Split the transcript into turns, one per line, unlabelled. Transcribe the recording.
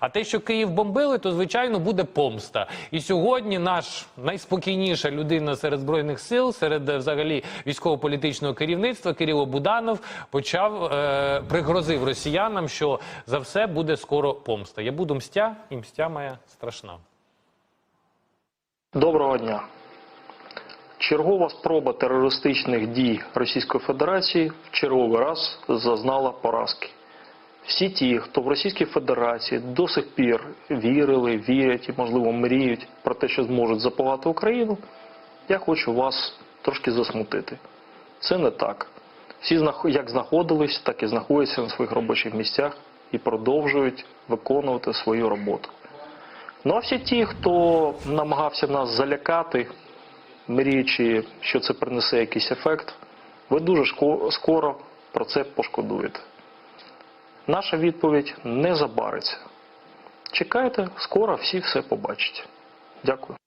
А те, що Київ бомбили, то звичайно буде помста. І сьогодні наш найспокійніша людина серед збройних сил, серед е, взагалі військово-політичного керівництва Кирило Буданов почав е, пригрозив росіянам, що за все буде скоро помста. Я буду мстя, і мстя моя страшна.
Доброго дня. Чергова спроба терористичних дій Російської Федерації в черговий раз зазнала поразки. Всі ті, хто в Російській Федерації до сих пір вірили, вірять і, можливо, мріють про те, що зможуть запалати Україну, я хочу вас трошки засмутити. Це не так. Всі як знаходились, так і знаходяться на своїх робочих місцях і продовжують виконувати свою роботу. Ну а всі ті, хто намагався нас залякати, мріючи, що це принесе якийсь ефект, ви дуже скоро про це пошкодуєте. Наша відповідь не забариться. Чекайте, скоро всі все побачать. Дякую.